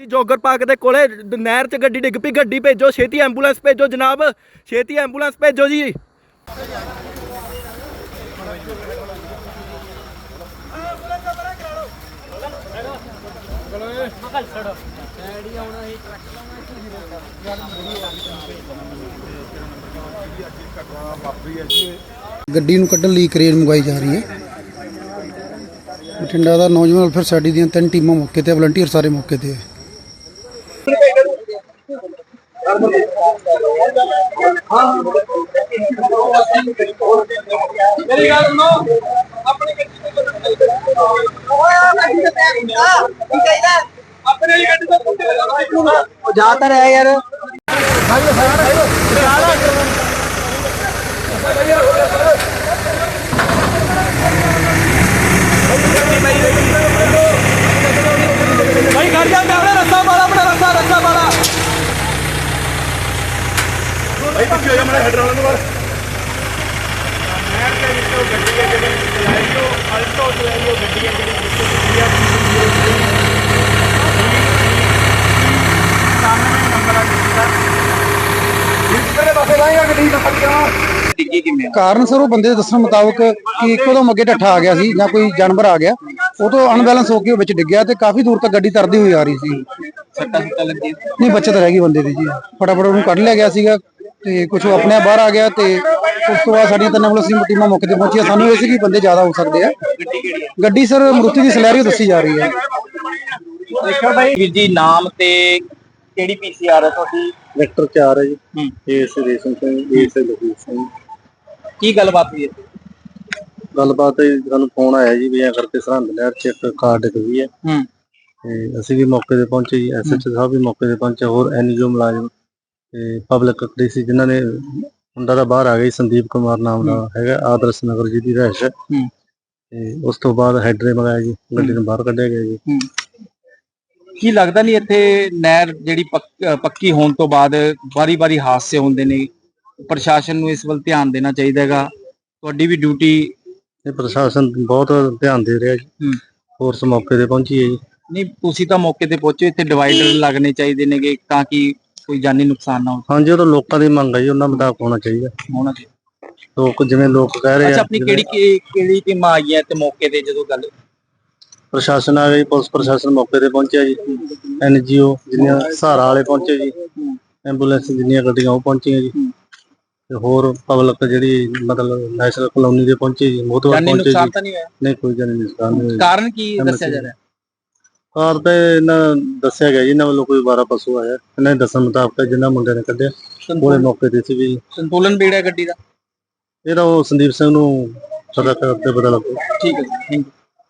ਜੀ, ਜੋਗਰ ਪਾਰਕ ਦੇ ਕੋਲੇ ਨਹਿਰ 'ਚ ਗੱਡੀ ਡਿੱਗ ਪਈ, ਗੱਡੀ ਭੇਜੋ, ਛੇਤੀ ਐਂਬੂਲੈਂਸ ਭੇਜੋ ਜਨਾਬ, ਛੇਤੀ ਐਂਬੂਲੈਂਸ ਭੇਜੋ ਜੀ। ਗੱਡੀ ਨੂੰ ਕੱਢਣ ਲਈ ਕਰੇਨ ਮੰਗਵਾਈ ਜਾ ਰਹੀ ਹੈ। ਬਠਿੰਡਾ ਦਾ ਨੌਜਵਾਨ ਫਿਰ ਸਾਡੀ ਦੀਆਂ ਤਿੰਨ ਟੀਮਾਂ ਮੌਕੇ ਤੇ ਵਲੰਟੀਅਰ ਸਾਰੇ ਮੌਕੇ ਤੇ ਹੈ ਮੇਰੀ ਗੱਲ ਸੁਣੋ ਆਪਣੀ ਗੱਡੀ ਤੇ ਆਪਣੇ ਵਾਲੀ ਗੱਡੀ ਤੋਂ ਪੁੱਛ ਲੈ ਜ਼ਿਆਦਾਤਰ ਹੈ ਯਾਰ। ਭਾਈ ਘਰ ਜਾ ਕੇ ਆਪਣਾ ਰਸਤਾ ਪਾਲਾ ਆਪਣਾ ਰਸਤਾ ਰਸਤਾ ਪਾਲਾ ਕਾਰਨ ਸਰ ਉਹ ਬੰਦੇ ਦੇ ਦੱਸਣ ਮੁਤਾਬਕ ਕਿ ਇੱਕੋ ਦਮ ਅੱਗੇ ਢੱਠਾ ਆ ਗਿਆ ਸੀ ਜਾਂ ਕੋਈ ਜਾਨਵਰ ਆ ਗਿਆ। ਉਹ ਤੋਂ ਅਨਬੈਲੈਂਸ ਹੋ ਕੇ ਉਹ ਵਿੱਚ ਡਿੱਗਿਆ ਤੇ ਕਾਫੀ ਦੂਰ ਤੱਕ ਗੱਡੀ ਤਰਦੀ ਹੋਈ ਆ ਰਹੀ ਸੀ। ਸੱਟਾ ਸੁੱਟਾ ਲੱਗੀ ਨਹੀਂ ਬੱਚਤ ਰਹਿ ਗਈ ਬੰਦੇ ਦੀ ਜੀ। ਫਟਾਫਟ ਉਹਨੂੰ ਕੱਢ ਲਿਆ ਗਿਆ ਸੀਗਾ। ਤੇ ਕੁਝ ਆਪਣੇ ਆਪ ਬਾਹਰ ਆ ਗਿਆ ਤੇ ਉਸ ਤੋਂ ਬਾਅਦ ਸਾਡੀਆਂ ਤਿੰਨ ਐਂਬੂਲੈਂਸ ਦੀ ਟੀਮਾਂ ਮੌਕੇ ਤੇ ਪਹੁੰਚੀਆਂ। ਸਾਨੂੰ ਇਹ ਸੀ ਕਿ ਬੰਦੇ ਜ਼ਿਆਦਾ ਹੋ ਸਕਦੇ ਆ। ਗੱਡੀ ਸਰ ਮਰੂਤੀ ਦੀ ਸਲੈਰੀਓ ਦੱਸੀ ਜਾ ਰਹੀ ਹੈ। ਦੇਖੋ ਭਾਈ ਵੀਰ ਜੀ ਨਾਮ ਤੇ ਕਿਹੜੀ ਪੀਸੀਆਰ ਹੈ ਤੁਹਾਡੀ? ਵੈਕਟਰ 4 ਹੈ ਜੀ। ਹੂੰ। ਏਸ ਰੇਸ਼ਮ ਸਿੰਘ ਏਸ ਲਖਵੀਰ ਸਿੰਘ। ਕੀ ਗੱਲਬਾਤ ਹੋਈ ਹੈ? ਗੱਲਬਾਤ ਹੈ ਸਾਨੂੰ ਫੋਨ ਆਇਆ ਜੀ ਵੀ ਐਂ ਕਰਕੇ ਸਰਹੰਦ ਨਹਿਰ ਚ ਇੱਕ ਕਾਰ ਡਿੱਗ ਗਈ ਹੈ। ਹੂੰ। ਤੇ ਅਸੀਂ ਵੀ ਮੌਕੇ ਤੇ ਪਹੁੰਚੇ ਜੀ ਐਸਐਚ ਸਾਹਿਬ ਵੀ ਮੌਕੇ ਤੇ ਪਹੁੰਚੇ ਹੋਰ ਐਨਜੀਓ ਮੁਲਾਜ਼ਮ ਤੇ ਪਬਲਿਕ ਖੜੀ ਸੀ ਜਿਨ੍ਹਾਂ ਨੇ ਮੁੰਡਾ ਦਾ ਬਾਹਰ ਆ ਗਿਆ ਸੰਦੀਪ ਕੁਮਾਰ ਨਾਮ ਦਾ ਹੈਗਾ ਆਦਰਸ਼ ਨਗਰ ਜੀ ਦੀ ਰਹਿਸ਼ ਹੈ। ਹੂੰ। ਤੇ ਉਸ ਤੋਂ ਬਾਅਦ ਹੈਡਰੇ ਮੰਗਾਇਆ ਜੀ ਗੱਡੀ ਨੂੰ ਬਾਹਰ ਕੱਢਿਆ ਗਿਆ ਜੀ। ਕੀ ਲੱਗਦਾ ਨਹੀਂ ਇੱਥੇ ਨਹਿਰ ਜਿਹੜੀ ਪੱਕ- ਅਹ ਪੱਕੀ ਹੋਣ ਤੋਂ ਬਾਅਦ ਵਾਰੀ-ਵਾਰੀ ਹਾਦਸੇ ਹੁੰਦੇ ਨੇ? ਪ੍ਰਸ਼ਾਸਨ ਨੂੰ ਇਸ ਵੱਲ ਧਿਆਨ ਦੇਣਾ ਚਾਹੀਦਾ ਹੈਗਾ। ਤੁਹਾਡੀ ਵੀ ਡਿਊਟੀ ਇਹ ਪ੍ਰਸ਼ਾਸਨ ਬਹੁਤ ਧਿਆਨ ਦੇ ਰਿਹਾ ਜੀ। ਹੂੰ। ਫੋਰਸ ਮੌਕੇ ਤੇ ਪਹੁੰਚੀ ਹੈ ਜੀ। ਨਹੀਂ ਤੁਸੀਂ ਤਾਂ ਮੌਕੇ ਤੇ ਪਹੁੰਚੇ ਇੱਥੇ ਡਿਵਾਈਡਰ ਲੱਗਣੇ ਚਾਹੀਦੇ ਨੇਗੇ ਤਾਂ ਕਿ ਕੋਈ ਜਾਨੀ ਨੁਕਸਾਨ ਨਾ ਹਾਂਜੀ ਉਹ ਤਾਂ ਲੋਕਾਂ ਦੀ ਮੰਗ ਹੈ ਜੀ ਉਹਨਾਂ ਮੁਤਾਬਕ ਹੋਣਾ ਚਾਹੀਦਾ। ਹੋਣਾ ਚਾਹੀਦਾ। ਲੋਕ ਜਿਵੇਂ ਲੋਕ ਕਹਿ ਰਹੇ ਅੱਛਾ ਆ ਆਪਣੀ ਜਿਵੇਂ ਕਿਹੜੀ ਕਿਹੜੀ ਟੀਮ ਆਈ ਹੈ ਤੇ ਮੌਕੇ ਤੇ ਜਦੋਂ ਗੱਲ ਪ੍ਰਸ਼ਾਸਨ ਆ ਜੀ ਪੁਲਿਸ ਪ੍ਰਸ਼ਾਸਨ ਮੌਕੇ ਤੇ ਪਹੁੰਚਿਆ ਜੀ। ਐਨਜੀਓ ਜਿੰਨੀਆਂ ਸਹਾਰਾ ਵਾਲੇ ਪਹੁੰਚੇ ਜੀ ਐਂਬੂਲੈਂਸ ਜਿੰਨੀਆਂ ਗੱਡੀਆਂ ਉਹ ਪਹੁੰਚੀਆਂ ਜੀ। ਤੇ ਹੋਰ ਪਬਲਿਕ ਜਿਹੜੀ ਮਤਲਬ ਨੈਸ਼ਨਲ ਕਲੋਨੀ ਦੇ ਪਹੁੰਚੇ ਜੀ ਮੋਤਵਾਰ ਜਾਨੀ ਪਹੁੰਚੇ ਜੀ। ਨਹੀਂ ਕੋਈ ਜਾਨੀ ਨੁਕਸਾਨ ਨਹੀਂ ਹੋਇਆ ਕਾਰਨ ਕੀ ਦੱਸਿਆ ਜਾ ਰਿਹਾ? ਕਾਰ ਤੇ ਇਹਨਾਂ ਦੱਸਿਆ ਗਿਆ ਜੀ ਇਹਨਾਂ ਵੱਲੋਂ ਕੋਈ 12 ਪਸ਼ੂ ਆਇਆ। ਇਹਨਾਂ ਦੇ ਦੱਸਣ ਮੁਤਾਬਕ ਜਿੰਨਾ ਮੁੰਡਿਆਂ ਨੇ ਕੱਢਿਆ ਉਹਦੇ ਮੌਕੇ ਤੇ ਸੀ ਵੀ। ਸੰਤੁਲਨ ਵਿਗੜਿਆ ਗੱਡੀ ਦਾ? ਇਹਦਾ ਉਹ ਸੰਦੀਪ ਸਿੰਘ ਨੂੰ ਪਤਾ ਕਰਦੇ ਪਤਾ ਲੱਗੂ ਠੀਕ ਹੈ ਥੈਂਕ ਯੂ